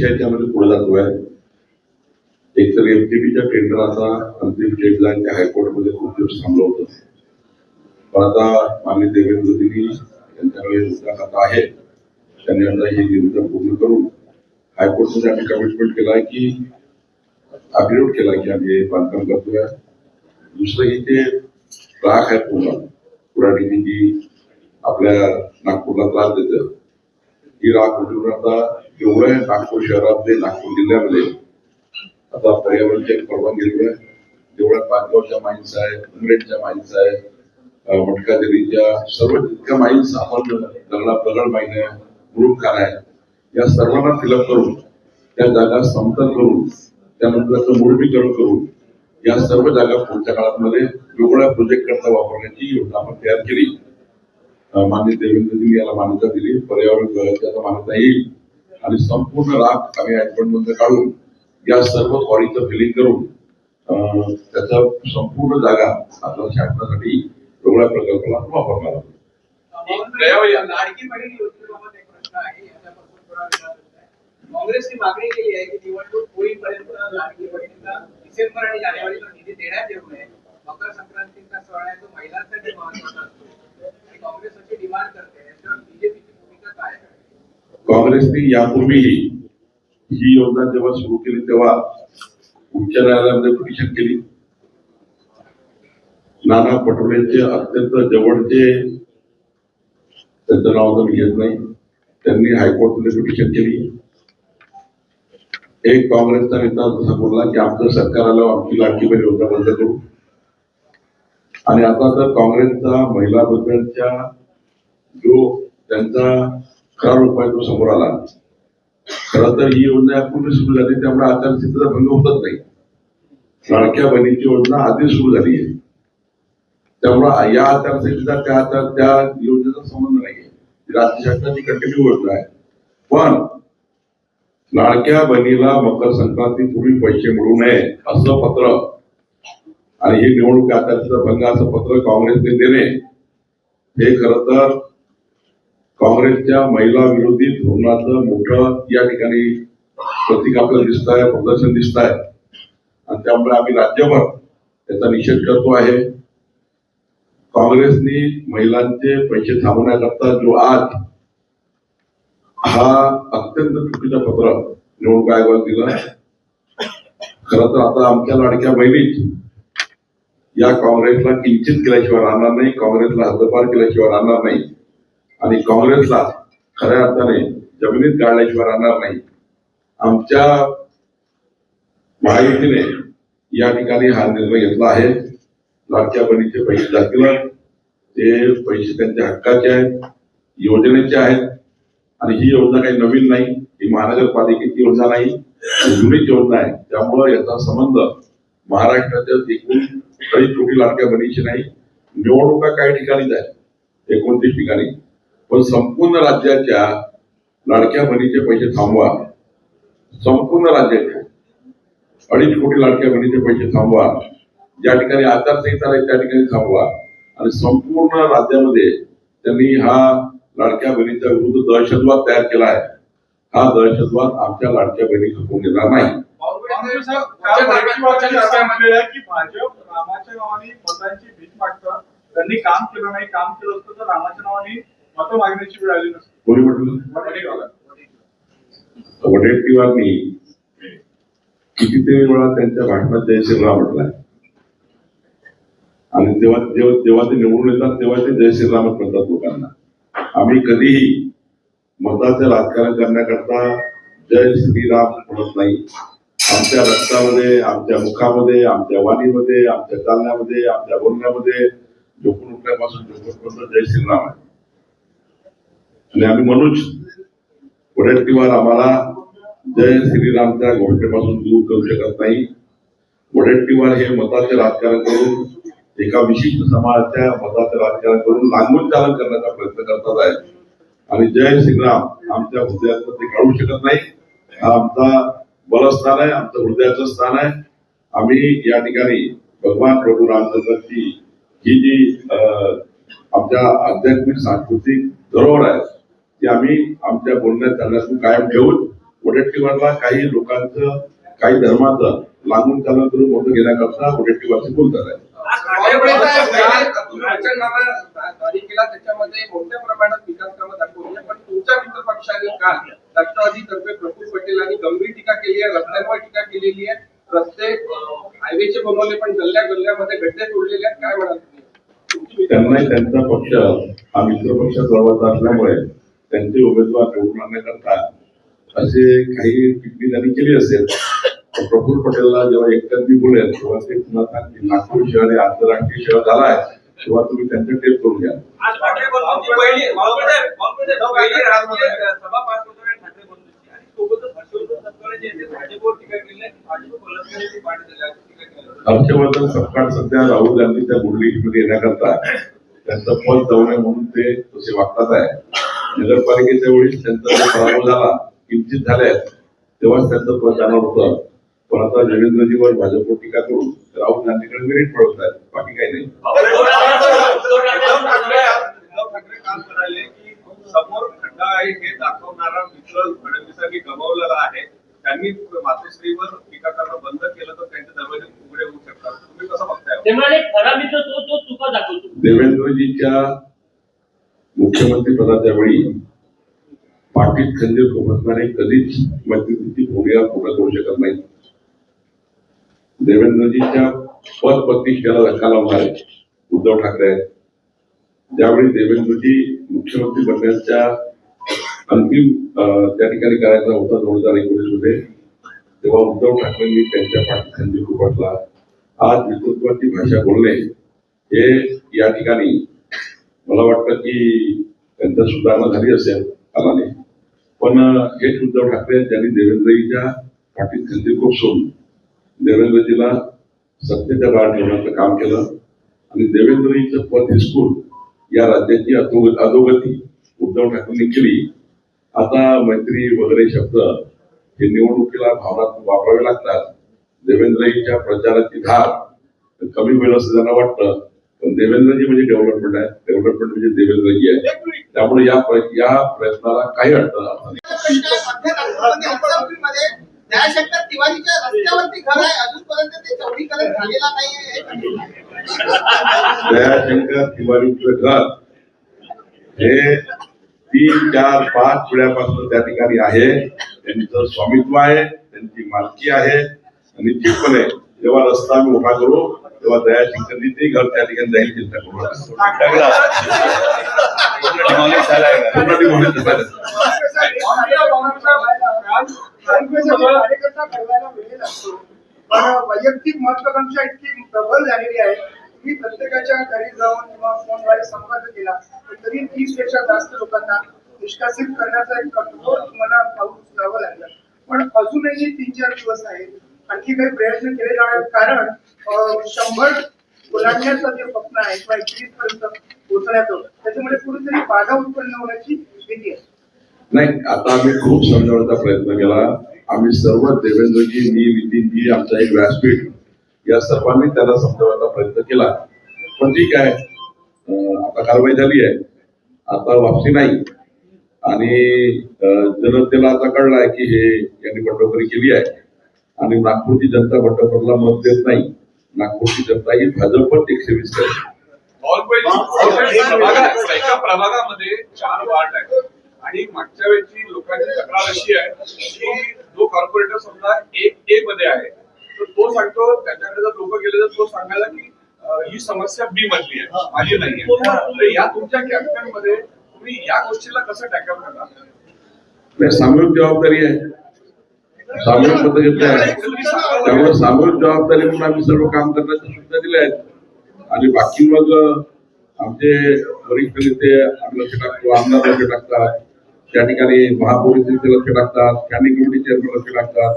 दोन तीन विषयाच्यामध्ये पुढे जातो आहे एक तर एमटीपीच्या टेंडराचा अंतिम डेडलाईन त्या हायकोर्टमध्ये खूप दिवस थांबलं होतं. पण आता माननीय देवेंद्रजींनी यांच्याकडे मुद्दा आता आहे. त्यांनी आता ही निविदा पूर्ण करून हायकोर्टमध्ये आम्ही कमिटमेंट केला आहे की अग्रीमेंट केला की आम्ही बांधकाम करतोय. दुसरं ही ते ग्राहक आहे पूर्ण. पुराणी जी आपल्या नागपूरला त्रास देतं. ही राख उठून आता एवढं आहे नागपूर शहरामध्ये नागपूर जिल्ह्यामध्ये. आता पर्यावरणच्या एक परवानगी आहे जेवढ्या पाचगावच्या माईन्स आहेत उमरेडच्या माईन्स आहे मटका देवीच्या सर्व जितक्या माईन्स आपण दगडा दगड माईन आहे ग्रुप आहे या सर्वांना फिलअप करून त्या जागा समतल करून त्यानंतर त्याचं करून या सर्व जागा पुढच्या काळामध्ये वेगवेगळ्या प्रोजेक्ट करता वापरण्याची योजना आपण तयार केली. अं, माननीय याला मान्यता दिली. पर्यावरण विभागाची आता मान्यता येईल. आणि संपूर्ण राख आम्ही मध्ये काढून या सर्व कॉरीचं फिलिंग करून अं, त्याचा संपूर्ण जागा आपल्या शासनासाठी वेगळ्या प्रकल्पाला वापरणार आहोत. काँग्रेसची मागणी केली आहे की निवडणूक होईपर्यंत लाडकी बहिणीला डिसेंबर आणि जानेवारीला निधी देण्यात येऊ नये. मकर संक्रांतीचा सण आहे तो महिलांसाठी महत्त्वाचा असतो. आणि काँग्रेस अशी डिमांड करते याच्यावर बीजेपीची भूमिका काय आहे? काँग्रेसने यापूर्वीही ही योजना जेव्हा सुरू केली तेव्हा उच्च न्यायालयामध्ये पिटिशन केली. नाना पटोलेचे अत्यंत जवळचे त्यांचं नाव तर घेत नाही. त्यांनी हायकोर्टमध्ये पिटिशन केली. एक काँग्रेसचा नेता जसा बोलला की आमचं सरकार आलं आमची लाडकी बहीण योजना बंद करू. आणि आता तर काँग्रेसचा महिला महिलाबद्दलच्या जो त्यांचा खरा उपाय तो समोर आला. खरं तर ही योजना यापूर्वी सुरू झाली त्यामुळे आचारसंहितेचा भंग होतच नाही. लाडक्या बहिणीची योजना आधीच सुरू झाली आहे. त्यामुळे या आचारसंहितेचा त्या आचार त्या योजनेचा संबंध नाही आहे राज्य शासनाची कंटिन्यू योजना आहे. पण लाडक्या बहिणीला मकर संक्रांतीपूर्वी पैसे मिळू नये असं पत्र. आणि हे निवडणूक आचारसंहिता भंग असं पत्र काँग्रेसने देणे हे खरं तर काँग्रेसच्या महिला विरोधी धोरणाचं मोठं या ठिकाणी प्रतीक आपल्याला दिसत आहे प्रदर्शन दिसत आहे आणि त्यामुळे आम्ही राज्यभर त्याचा निषेध करतो आहे. काँग्रेसने महिलांचे पैसे थांबवण्याकरता जो आज हा अत्यंत चुकीचं पत्र निवडणूक आयोगाला दिला खरं तर आता आमच्या लाडक्या बहिणीच या काँग्रेसला किंचित केल्याशिवाय राहणार नाही काँग्रेसला हद्दपार केल्याशिवाय राहणार नाही. आणि काँग्रेसला खऱ्या अर्थाने जमिनीत गाळल्याशिवाय राहणार नाही. आमच्या महायुतीने या ठिकाणी हा निर्णय घेतला आहे. लाडक्या बहिणीचे पैसे जातील. ते पैसे त्यांच्या हक्काचे आहेत योजनेचे आहेत. आणि ही योजना काही नवीन नाही. ही महानगरपालिकेची योजना नाही. जुनीच योजना आहे. त्यामुळं याचा संबंध महाराष्ट्राच्या एकूण काही कोटी लाडक्या बहिणीची नाही. निवडणुका काही ठिकाणीच आहेत. एकोणतीस ठिकाणी. पण संपूर्ण राज्याच्या लाडक्या बहिणीचे पैसे थांबवा. संपूर्ण राज्याच्या. अडीच कोटी लाडक्या बहिणीचे पैसे थांबवा. ज्या ठिकाणी आचारसंहिता आहे त्या ठिकाणी थांबवा. आणि संपूर्ण राज्यामध्ये त्यांनी हा लाडक्या बहिणीचा विरुद्ध दहशतवाद तयार केला आहे. हा दहशतवाद आमच्या लाडक्या बहिणी खपून घेणार नाही. रामाच्या त्यांनी काम केलं नाही काम केलं असतं तर रामाच्या नावाने मतं मागण्याची वेळ आली नसती. कोणी म्हटलं? वडेट्टीवारनी कितीतरी वेळा त्यांच्या भाषणात जय श्रीराम म्हटलाय. आणि जेव्हा जेव्हा जेव्हा ते निवडून येतात तेव्हा ते जय श्रीरामच म्हणतात लोकांना. आम्ही कधीही मताचं राजकारण करण्याकरता जय श्रीराम म्हणत नाही. आमच्या रक्तामध्ये आमच्या मुखामध्ये आमच्या वाणीमध्ये आमच्या चालण्यामध्ये आमच्या बोलण्यामध्ये झोपून उठल्यापासून झोपूनपर्यंत जय श्रीराम आहे. आणि आम्ही म्हणूच वडेट्टीवार आम्हाला जय श्रीरामच्या घोषणेपासून दूर करू शकत नाही. वडेट्टीवार हे मताचे राजकारण करून एका विशिष्ट समाजाच्या मताचे राजकारण करून लागून चालन करण्याचा प्रयत्न करतात आहेत आणि जय श्रीराम आमच्या हृदयात ते काढू शकत नाही. हा आमचा बलस्थान आहे आमचं हृदयाचं स्थान आहे. आम्ही या ठिकाणी भगवान प्रभू रामचंद्रांची ही जी अं, आमच्या आध्यात्मिक सांस्कृतिक धरोहर आहे ती आम्ही आमच्या बोलण्यात चालण्यातून कायम ठेवून वडेट्टीवारला काही लोकांचं काही धर्माचं लागून चालून करून मोठं घेण्याकरता वडेट्टीवारचे बोलतात आहे. जारी केला त्याच्यामध्ये मोठ्या प्रमाणात विकास कामं दाखवली आहे. पण तुमच्या मित्र पक्षाने काल राष्ट्रवादी तर्फे प्रफुल्ल पटेलांनी गंभीर टीका केली आहे रस्त्यांवर टीका केलेली आहे. रस्ते अं, हायवेचे बनवले पण गल्ल्या गल्ल्यामध्ये गड्डे तोडलेले आहेत. काय म्हणाल त्यांना त्यांचा पक्ष हा मित्र पक्ष सर्वांचा असल्यामुळे त्यांचे उमेदवार निवडून आणण्याकरता असे काही टिप्पणी त्यांनी केली असेल. पण प्रफुल्ल पटेलला जेव्हा एकट्यात मी बोलेल तेव्हा ते पुन्हा सांगतील नागपूर शहर हे आंतरराष्ट्रीय शहर झाला आहे. तेव्हा तुम्ही त्यांचं टेप करून घ्या. हर्षवर्धन सपकाळ सध्या राहुल गांधीच्या मुरलीमध्ये येण्याकरता त्यांचं पद जाऊ नये म्हणून ते तसे वागतात आहे. नगरपालिकेच्या वेळी त्यांचा जो पराभव झाला किंचित झाल्या तेव्हाच त्यांचं पद जाणार होतं. पण आता देवेंद्रजीवर भाजपवर टीका करून राहुल गांधीकडे मेरिट पडत आहेत. बाकी काही नाही. मुख्यमंत्री पदाच्या वेळी पाटील खंजीर खुपसणारे कधीच मैत्रीची भूमिका पूर्ण करू शकत नाही. देवेंद्रजीच्या पद प्रतिष्ठेला धक्का लावणारे उद्धव ठाकरे ज्यावेळी देवेंद्रजी मुख्यमंत्री बनण्याच्या अंतिम त्या ठिकाणी करायचा होता दोन हजार एकोणीसमध्ये तेव्हा उद्धव ठाकरेंनी त्यांच्या पाठी खंजीर खुपसला आज नेतृत्वाची भाषा बोलणे हे या ठिकाणी मला वाटतं की त्यांचा सुधारणा झाली असेल कालाने पण हेच उद्धव ठाकरे त्यांनी देवेंद्रजीच्या पाठीत खंदी खूप सोडून देवेंद्रजीला सत्तेच्या बाहेर ठेवण्याचं काम केलं. आणि देवेंद्रजीचं पद हिसकून या राज्याची अधोगती उद्धव ठाकरेंनी केली. आता मैत्री वगैरे शब्द हे निवडणुकीला भावनात्मक वापरावे लागतात. देवेंद्रजीच्या प्रचाराची धार कमी वेळ असं त्यांना वाटतं. देवेंद्रजी म्हणजे डेव्हलपमेंट आहे. डेव्हलपमेंट म्हणजे देवेंद्रजी आहे. त्यामुळे या या प्रयत्नाला काही अडचण आहे, आहे. हे आहे. दयाशंकर तिवारीचं घर हे तीन चार पाच पिढ्यापासून त्या ठिकाणी आहे. त्यांचं स्वामित्व आहे त्यांची मालकी आहे आणि निश्चितपणे जेव्हा रस्ता आम्ही उभा करू तेव्हा दयाशंकरनी ते घर त्या ठिकाणी जाईल चिंता करू नका. पण वैयक्तिक महत्वाकांक्षा इतकी प्रबल झालेली आहे मी प्रत्येकाच्या घरी जाऊन किंवा फोनद्वारे संपर्क केला तरी तीसपेक्षा जास्त लोकांना निष्कासित करण्याचा एक कठोर मला पाऊल उचलावं लागलं पण अजूनही तीन चार दिवस आहेत आणखी काही प्रयत्न केले जाणार. कारण शंभर ओलांडण्याचं जे स्वप्न आहे किंवा एकवीस पर्यंत पोहोचण्याचं त्याच्यामुळे कुठेतरी बाधा उत्पन्न होण्याची भीती आहे. नाही आता आम्ही खूप समजावण्याचा प्रयत्न केला. आम्ही सर्व देवेंद्रजी मी नितीनजी आमचा एक व्यासपीठ या सर्वांनी त्याला समजावण्याचा प्रयत्न केला. पण ठीक आहे आता कारवाई झाली आहे. आता वापसी नाही. आणि जनतेला आता कळलाय की हे यांनी बंडखोरी केली आहे. आणि नागपूरची जनता बंडखोरला मत देत नाही. नागपूरची जनता ही भाजपच एकशे वीस एका प्रभागामध्ये चार वार्ड आहेत. आणि मागच्या वेळची लोकांची तक्रार अशी आहे की जो कॉर्पोरेटर समजा एक ए मध्ये आहे तर तो सांगतो त्याच्याकडे जर लोक गेले तर तो सांगायला की ही समस्या बी मधली आहे माझी नाहीये. तर या तुमच्या कॅम्पेन मध्ये तुम्ही या गोष्टीला कसं टॅकल करणार? नाही, सामूहिक जबाबदारी आहे. सामूहिक मत घेतली आहेत. त्यामुळे सामूहिक जबाबदारी म्हणून आम्ही सर्व काम करण्याच्या सूचना दिल्या आहेत. आणि बाकी मग आमचे वरिष्ठ नेते आम्ही लक्ष टाकतो आमदार लक्ष टाकतात. त्या ठिकाणी महापौरचे लक्ष टाकतात स्टँडिंग कमिटी चेअरमन लक्ष टाकतात.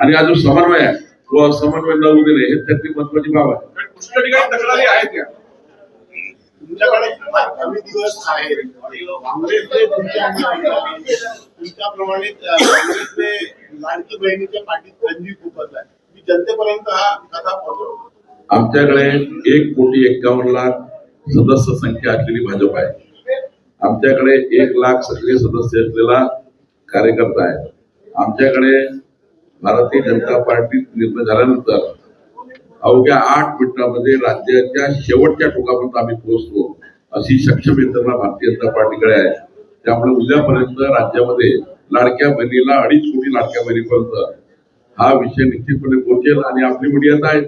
आणि अजून समन्वय आहे तो समन्वय न होऊ देणे हे त्यातली महत्वाची बाब आहे. तुमच्याकडे कमी दिवस आहेत काँग्रेसने तुमच्या तुमच्याप्रमाणे काँग्रेसने लाडकी बहिणीच्या पाठीत संजीव खुपसलाय मी जनतेपर्यंत हा कथा पोहोचवतो. आमच्याकडे एक कोटी एक्कावन्न लाख सदस्य संख्या असलेली भाजप आहे. आमच्याकडे एक लाख सक्रिय सदस्य असलेला कार्यकर्ता आहे. आमच्याकडे भारतीय जनता पार्टीत निर्णय झाल्यानंतर अवघ्या आठ मिनिटांमध्ये राज्याच्या शेवटच्या टोकापर्यंत आम्ही पोहोचतो अशी सक्षम यंत्रणा भारतीय जनता पार्टीकडे आहे. त्यामुळे उद्यापर्यंत राज्यामध्ये लाडक्या बहिणीला अडीच कोटी लाडक्या बहिणीपर्यंत हा विषय निश्चितपणे पोहोचेल आणि आपली मीडिया तर आहे